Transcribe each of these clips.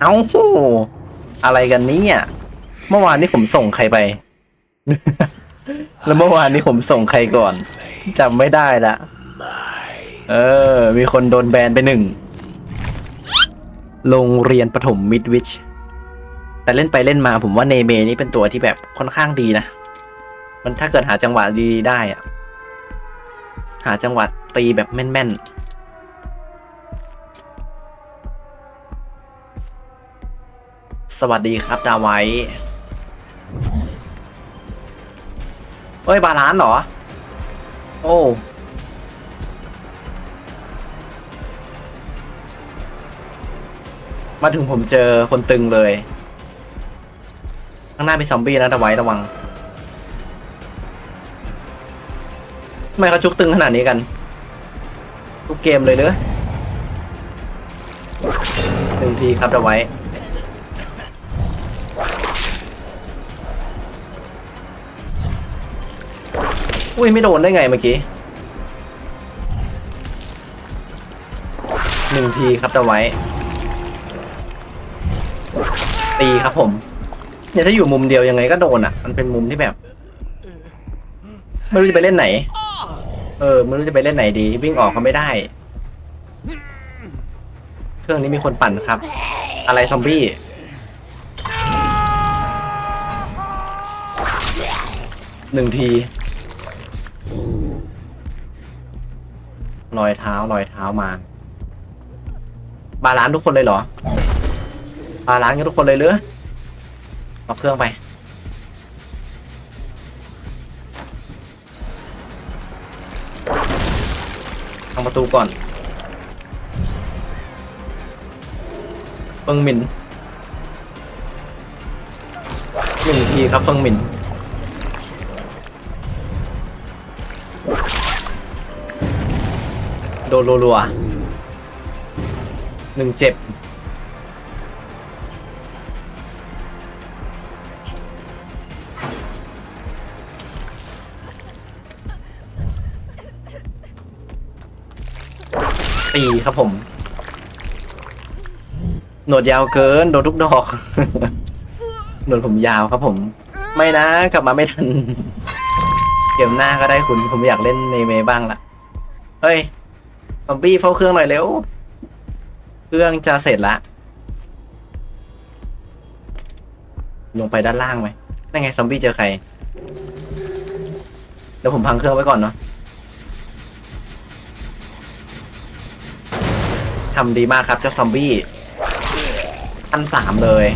เอ้าอะไรกันเนี่ยเมื่อวานนี้ผมส่งใครไป แล้วเมื่อวานนี้ผมส่งใครก่อนจำไม่ได้ละ เออ มีคนโดนแบนไปหนึ่ง โรงเรียนประถมมิดวิช แต่เล่นไปเล่นมาผมว่าเนเมนี่เป็นตัวที่แบบค่อนข้างดีนะ มันถ้าเกิดหาจังหวะดีได้อะหาจังหวะตีแบบแม่นๆ สวัสดีครับดาไว้เฮ้ย บาลานเหรอ โอ้มาถึงผมเจอคนตึงเลย ข้างหน้ามีซอมบี้นะดาไว้ระวังทำไมเขาจุกตึงขนาดนี้กัน ทุกเกมเลยเนอะหนึ่งทีครับดาไว้ อุ้ยไม่โดนได้ไงเมื่อกี้หนึ่งทีครับดาไว้ ตีครับผมเนี่ยถ้าอยู่มุมเดียวยังไงก็โดนอะ มันเป็นมุมที่แบบ ไม่รู้จะไปเล่นไหน เออไม่รู้จะไปเล่นไหนดี วิ่งออกก็ไม่ได้ เครื่องนี้มีคนปั่นครับ อะไรซอมบี้หนึ่งที รอยเท้ารอยเท้ามา บาลานทุกคนเลยเหรอ บาลานกันทุกคนเลยเหรือเอาเครื่องไป ทางประตูก่อนเฟิงหมินหนึ่งทีครับเฟิงหมิน โดนรัวๆหนึ่งเจ็บ ตีครับผม หนวดยาวเกิน โดนทุกดอก หนวดผมยาวครับผม ไม่นะ กลับมาไม่ทัน เกมหน้าก็ได้คุณ ผมอยากเล่นเนเมบ้างละเฮ้ย ซอมบี้เฝ้าเครื่องหน่อยเร็ว เครื่องจะเสร็จละ ลงไปด้านล่างไหมนั่นไงซอมบี้เจอใคร เดี๋ยวผมพังเครื่องไว้ก่อนเนาะทำดีมากครับเจ้าซอมบี้อันสามเลย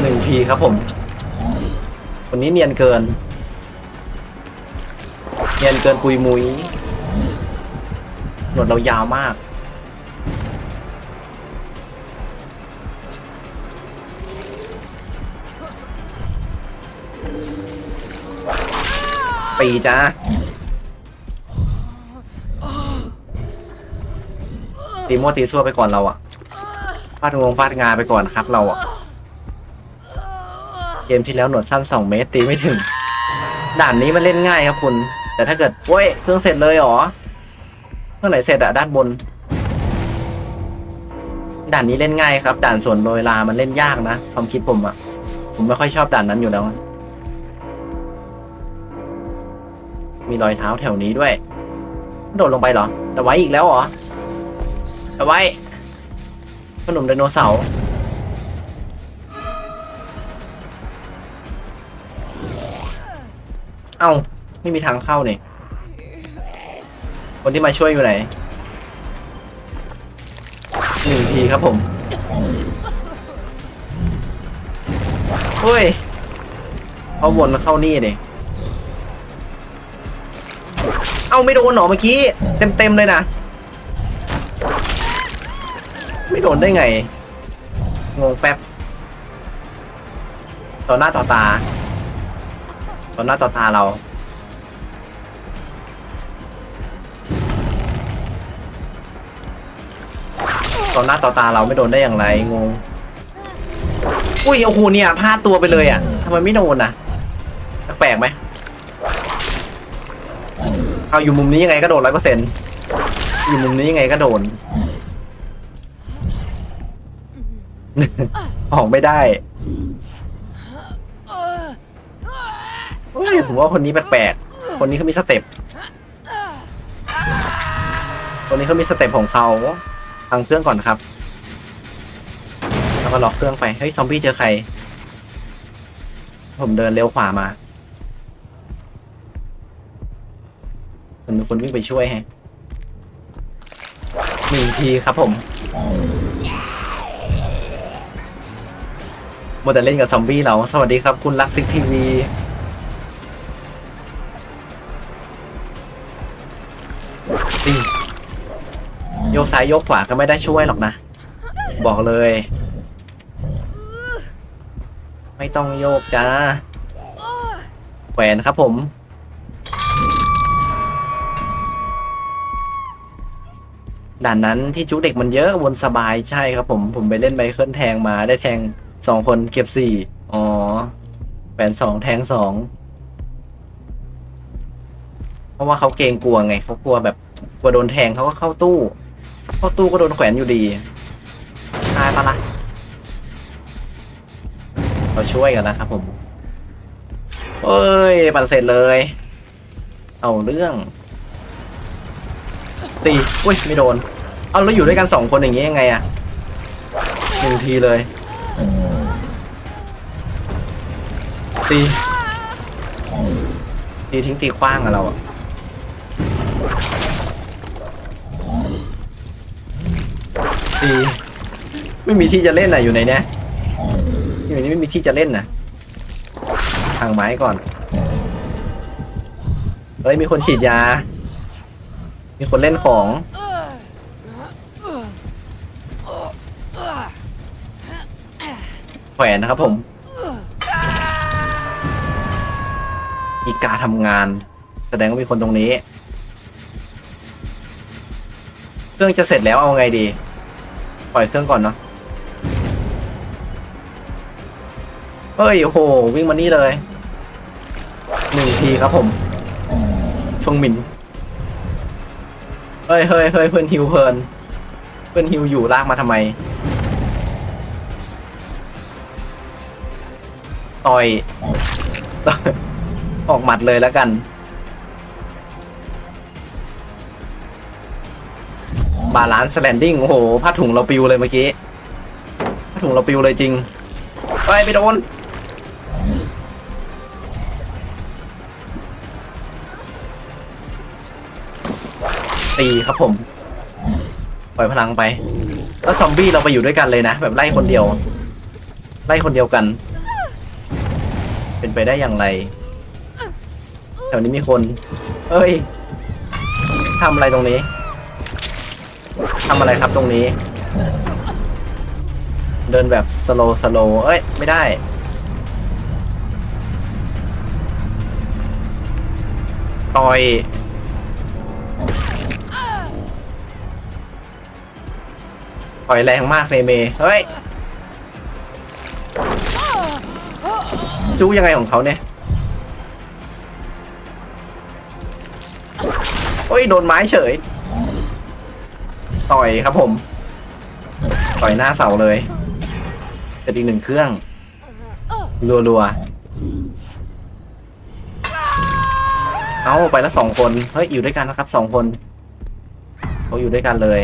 หนึ่งทีครับผมคนนี้เนียนเกิน เนียนเกินปุยมุยหนวดเรายาวมาก ปีจ้าตีโมตีซั่วไปก่อนเราอะฟาดงวงฟาดงาไปก่อนครับเราอะเกมที่แล้วหนวดสั้นสองเมตรตีไม่ถึง ด่านนี้มันเล่นง่ายครับคุณ แต่ถ้าเกิดโอ้ยเครื่องเสร็จเลยเหรอเครื่องไหนเสร็จอะด้านบน ด่านนี้เล่นง่ายครับ ด่านส่วนโรยลามันเล่นยากนะความคิดผมอะผมไม่ค่อยชอบด่านนั้นอยู่แล้ว มีรอยเท้าแถวนี้ด้วย โดดลงไปเหรอแต่ไว้อีกแล้วเหรอแต่ไว้ขนมไดโนเสาร์เอา ไม่มีทางเข้าเนี่ยคนที่มาช่วยอยู่ไหนหนึ่งทีครับผมเฮ้ยเอาวนมาเข้านี่เนี่ยเอาไม่โดนหนอเมื่อกี้เต็มเต็มๆเลยนะ ไม่โดนได้ไง งงแป๊บต่อหน้าต่อตา ต่อหน้าต่อตาเรา ต่อหน้าต่อตาเราไม่โดนได้อย่างไรงงอุ้ยโอ้โหเนี่ยพลาดตัวไปเลยอะทำไมไม่โดนอะแปลกไหมเอาอยู่มุมนี้ยังไงก็โดนร้อยเปอร์เซ็นต์อยู่มุมนี้ยังไงก็โดนออกไม่ได้เฮ้ยผมว่าคนนี้แปลกๆคนนี้เขามีสเต็ปคนนี้เขามีสเต็ปของเขา พังเครื่องก่อนครับ แล้วก็ล็อกเครื่องไป เฮ้ย ซอมบี้เจอใคร ผมเดินเลี้ยวขวามามันมีคนวิ่งไปช่วยฮะหนึ่งทีครับผมมัวแต่เล่นกับซอมบี้เรา สวัสดีครับคุณลักซิกทีวี กซ้ายโยกขวาก็ไม่ได้ช่วยหรอกนะ บอกเลย ไม่ต้องโยกจ้าแขวนครับผม ด่านนั้นที่จุกเด็กมันเยอะวนสบายใช่ครับผม ผมไปเล่นไบเคิลแทงมาได้แทงสองคนเก็บสี่อ๋อแขวนสองแทงสองเพราะว่าเขาเกรงกลัวไงเขากลัวแบบกลัวโดนแทงเขาก็เข้าตู้ เข้าตู้ก็โดนแขวนอยู่ดีใช่ปะละ่ะเราช่วยกันนะครับผมเอ้ยปั่นเสร็จเลย เอาเรื่อง ตีอุ้ยไม่โดน เอาแล้วอยู่ด้วยกันสองคนอย่างงี้ยังไงอะหนึ่งทีเลยตีตีทิ้งตีคว้างอะเราอะ ตีไม่มีที่จะเล่นอะอยู่ในเนี้ยอยู่ในนี้ไม่มีที่จะเล่นนะทางไม้ก่อนเฮ้ยมีคนฉีดยา มีคนเล่นของแขวนนะครับผม อีกาทำงาน แสดงว่ามีคนตรงนี้ เครื่องจะเสร็จแล้วเอาไงดี ปล่อยเครื่องก่อนเนาะเฮ้ยโอ้โหวิ่งมานี่เลยหนึ่งทีครับผมชงหมินเฮ้ยเฮ้ยเฮ้ยเพื่อนฮิวเพลิน เพื่อนฮิวอยู่ลากมาทำไม ต่อย ออกหมัดเลยแล้วกัน บาลานซ์แลนดิ้งโอ้โหผ้าถุงเราปิวเลยเมื่อกี้ผ้าถุงเราปิวเลยจริงไปไปโดนตีครับผม ปล่อยพลังไป แล้วซอมบี้เราไปอยู่ด้วยกันเลยนะ แบบไล่คนเดียว ไล่คนเดียวกัน เป็นไปได้อย่างไร แถวนี้มีคน เอ้ยทำอะไรตรงนี้ ทำอะไรครับตรงนี้ เดินแบบสโลสโลเอ้ย ไม่ได้ ต่อย ต่อยแรงมากเมเมเฮ้ย จู้ยังไงของเขาเนี่ยโอ้ย โดนไม้เฉย ต่อยครับผม ต่อยหน้าเสาเลยเสร็จอีกหนึ่งเครื่อง รัวๆ เอาไปแล้วสองคน เฮ้ย อยู่ด้วยกันนะครับสองคนเขาอยู่ด้วยกันเลย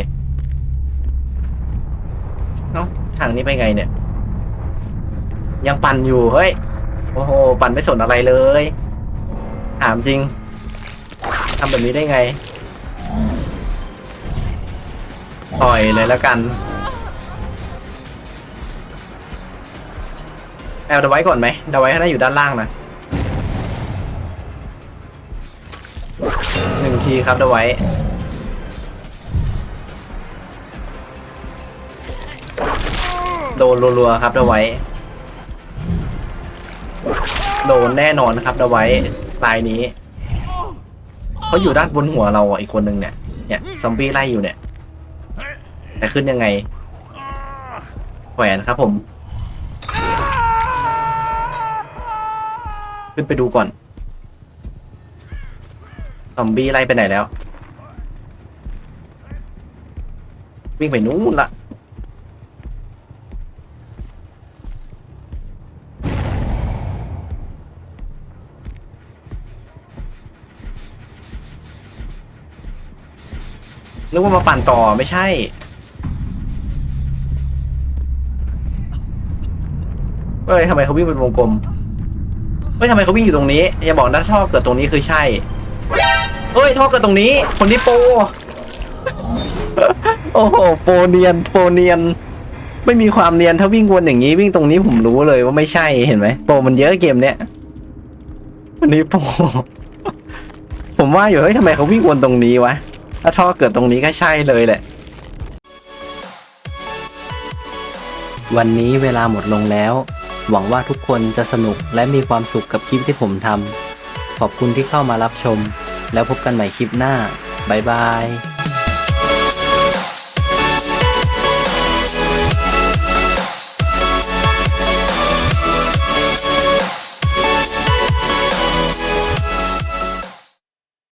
เอ้าทางนี้ไปไงเนี่ย ยังปั่นอยู่ เฮ้ย โอ้โห ปั่นไม่สนอะไรเลย ถามจริงทำแบบนี้ได้ไง ต่อยเลยแล้วกันแอลเดาไว้ก่อนไหมเดาไว้ให้ได้อยู่ด้านล่างนะหนึ่งทีครับเดาไว้โดนรัวๆครับเดาไว้โดนแน่นอนครับเดาไว้ลายนี้เขาอยู่ด้านบนหัวเราอะอีกคนนึงเนี่ยเนี่ยซอมบี้ไล่อยู่เนี่ย แต่ขึ้นยังไง แขวนครับผม ขึ้นไปดูก่อนซอมบี้ไล่ไปไหนแล้ว วิ่งไปนู้นละนึกว่ามาปั่นต่อไม่ใช่ เอ้ยทำไมเขาวิ่งเป็นวงกลมเฮ้ยทำไมเขาวิ่งอยู่ตรงนี้อย่าบอกนะท่อเกิดตรงนี้คือใช่เฮ้ยท่อเกิดตรงนี้ คนที่โปโอ้โหโปเนียนโปเนียน ไม่มีความเนียนถ้าวิ่งวนอย่างนี้วิ่งตรงนี้ผมรู้เลยว่าไม่ใช่เห็นไหมโปมันเยอะเกมเนี้ยวันนี้โปผมว่าอยู่เฮ้ยทำไมเขาวิ่งวนตรงนี้วะถ้าท่อเกิดตรงนี้ก็ใช่เลยแหละ วันนี้เวลาหมดลงแล้ว หวังว่าทุกคนจะสนุกและมีความสุขกับคลิปที่ผมทำขอบคุณที่เข้ามารับชม แล้วพบกันใหม่คลิปหน้า บ๊ายบาย